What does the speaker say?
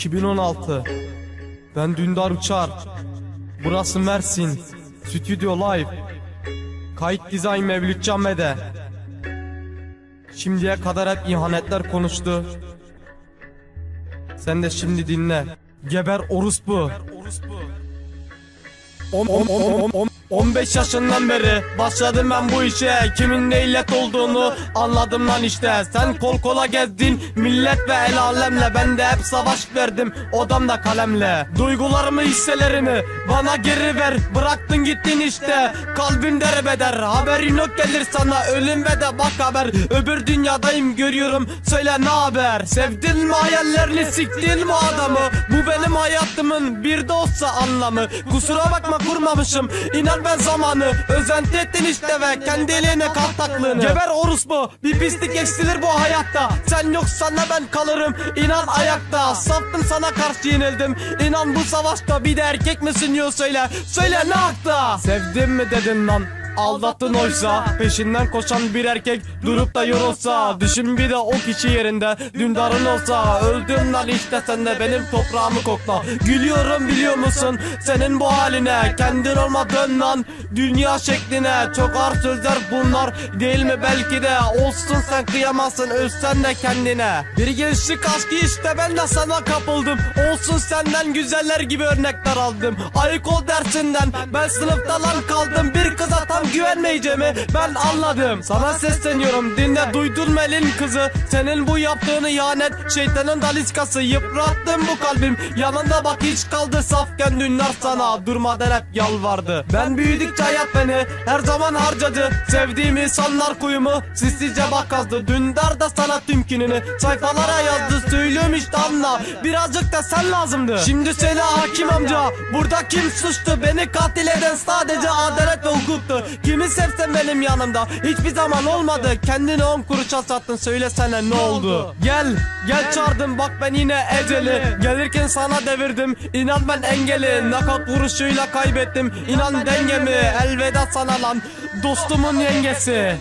2016 Ben Dündar Uçar. Burası Mersin. Stüdyo Live. Kayıt Dizayn Mevlüt Cammede Şimdiye kadar hep ihanetler konuştu. Sen de şimdi dinle. Geber orospu 10 10 10 10 15 yaşından beri başladım ben bu işe. Kimin ne illet olduğunu anladım lan işte. Sen kol kola gezdin millet ve el alemle. Ben de hep savaş verdim odamda kalemle. Duygularımı hisselerimi bana geri ver. Bıraktın gittin işte kalbim derbeder. Haberin yok gelir sana ölüm ve de bak haber. Öbür dünyadayım görüyorum söyle ne haber? Sevdin mi hayallerini siktin mi adamı? Bu benim hayatımın bir de olsa anlamı. Kusura bakma kurmamışım. İnan ben zamanı Özenti ettin işte ve kendi eline kal taklığını. Geber orospu bir pislik eksilir bu hayatta. Sen yoksan da ben kalırım inan ayakta. Saftım sana karşı yenildim İnan bu savaşta. Bir de erkek misin yo söyle. Söyle ne hakta? Sevdim mi dedin lan Aldattın oysa peşinden koşan bir erkek durup da yorulsa Düşün bir de o kişi yerinde dündarın olsa. Öldün lan işte sen de benim toprağımı kokla. Gülüyorum biliyor musun? Senin bu haline Kendin olmadın lan dünya şekline Çok ağır sözler bunlar. Değil mi? Belki de Olsun sen kıyamazsın ölsen de kendine. Bir gençlik aşkı işte ben de sana kapıldım. Olsun senden güzeller gibi örnekler aldım. Ayık ol dersinden ben sınıfta lan kaldım. Bir kıza tam güvenmeyeceğimi ben anladım. Sana sesleniyorum. Dinle duydun mu kızı. Senin bu yaptığını ihanet şeytanın daliskası. Yıprattım bu kalbim. Yanında bak hiç kaldı. Safken dünler sana. Durmadan hep yalvardı. Ben büyüdükçe hayat beni her zaman harcadı. Sevdiğim insanlar kuyumu sessizce bak kazdı Dündar da sana tümkününü sayfalara yazdı İşte anla birazcık da sen lazımdı. Şimdi söyle hakim amca burada kim suçtu? Beni katil eden sadece adalet ve hukuktu. Kimi sevsem benim yanımda? Hiçbir zaman olmadı. Kendini on kuruşa sattın söylesene ne oldu? Gel gel çağırdım bak ben yine eceli. Gelirken sana devirdim inan ben engeli. Nakat vuruşuyla kaybettim inan dengemi. Elveda sana lan dostumun yengesi